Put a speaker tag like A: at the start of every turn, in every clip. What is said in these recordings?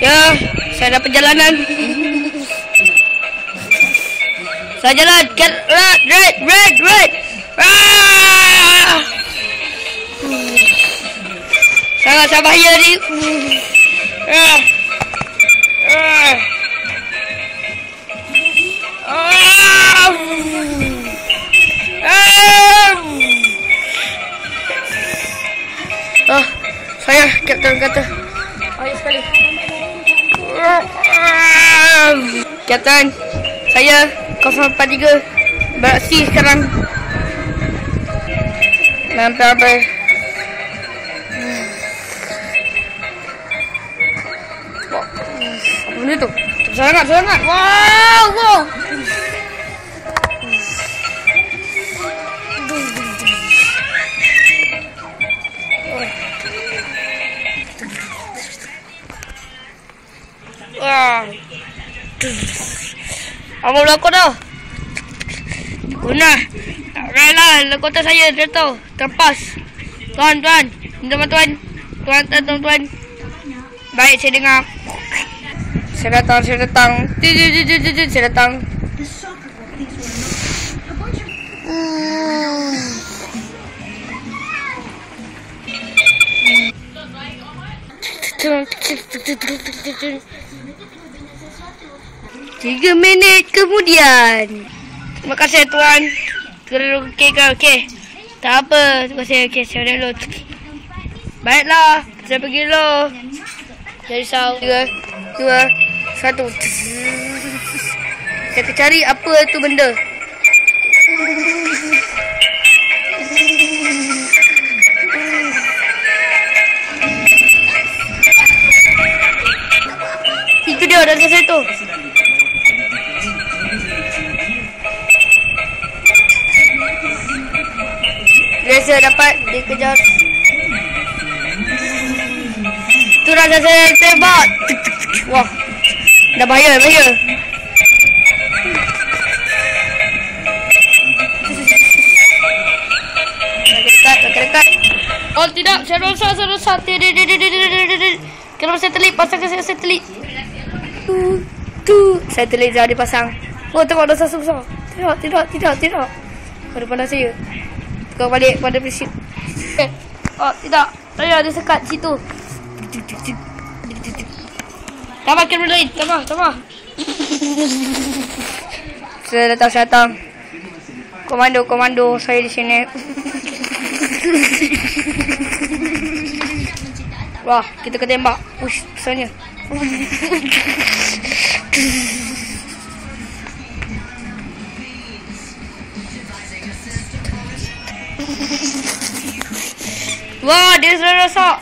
A: Ya, saya ada perjalanan. Saya jalan. Get red, red, red, red. Ah! Sangat sangat bahaya ni. Ah. Ah. Ah. Ah. Ah, saya kapten kata. Kapten, saya 043 beraksi sekarang. Sampai-sampai. Wah, Apa benda tu? Sangat, sangat. Wow, wow. Wah. Apa berlaku dah? Guna. Tak rela lekota saya jatuh. Terpas. Tuan, tuan. Tuan, tuan, tuan, tuan. Baik, saya dengar. Saya datang, saya datang. Jut, jut, jut, jut, jut, Saya datang. Tiga minit kemudian. Terima kasih tuan. Okey ke okey. Tak apa. Terima kasih. Okey, saya dulu. Baiklah. Saya pergi dulu. Jadi risau. Tiga, dua, satu. Saya cari apa tu benda. Dikejar. Tu rasa saya tembak. Wah. Dah bahaya, bahaya. Dekat, dekat. Oh tidak, saya rosak, saya rosak. Kenapa saya telik? Pasangkan saya, saya telik. Tu, tu. Saya telik dah dipasang. Oh, tengok sasa besar. Tidak, tidak, tidak, tidak. Pada pandang saya. Kau balik pada prinsip. Eh, oh tidak. Saya ada sekat situ. Tambah kamera lain. Tambah, tambah. saya datang, saya datang. Komando, komando. Saya di sini. Wah, kita kena tembak. Ush, besarnya. Wah, dia sudah rosak.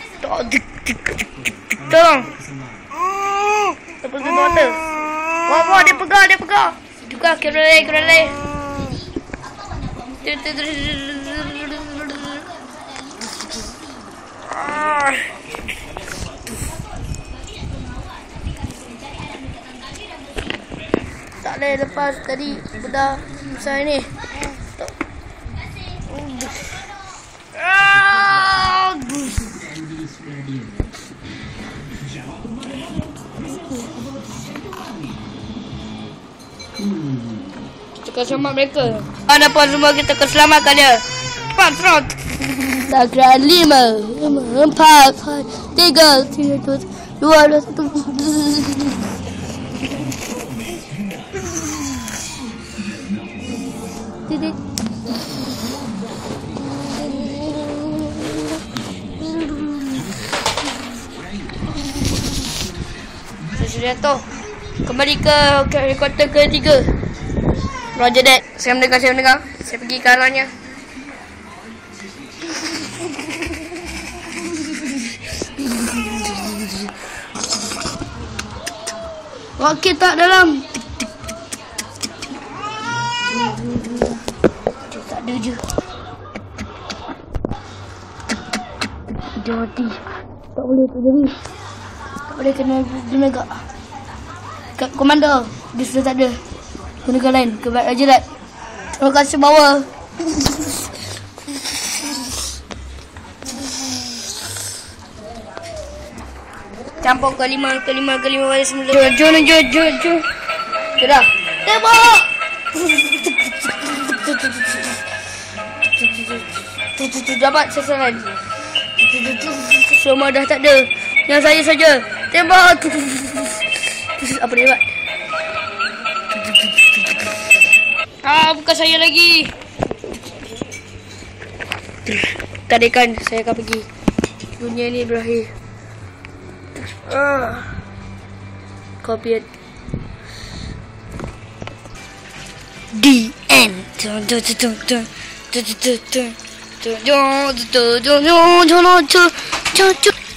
A: Tolong. Tepuk tu water. Wah, wah, dia pegang, dia pegang. Juga, kira lagi, kira. Ah. Tak boleh lepas tadi bedah besar ni. Kita akan selamat mereka. Ada pun semua kita akan selamatkan dia. Cepat, cepat. Sakra lima, lima, empat, empat, tiga, tiga, dua, dua, dua, satu. Tahu. Kembali ke helikopter ketiga. Roger that. Saya mendengar, saya mendengar. Saya pergi ke arahnya. Roket tak dalam. Tak ada je. Dia mati. Tak boleh. Tak boleh kena dia megak. Kat komando. Dia sudah tak ada. Gunakan lain. Kebat Raja Lat. Terima kasih bawah. Campur kelima, kelima, kelima balik semula. Jom, jom, jom, jom, jom. Sudah. Tembak! Dapat sasaran. Semua dah tak ada. Yang saya saja. Tembak! Apa dia buat? Ah, bukan saya lagi. Tadikan saya akan pergi. Dunia ni berakhir. Ah. Dun dun dun dun. Dun dun dun dun dun dun dun dun. Dun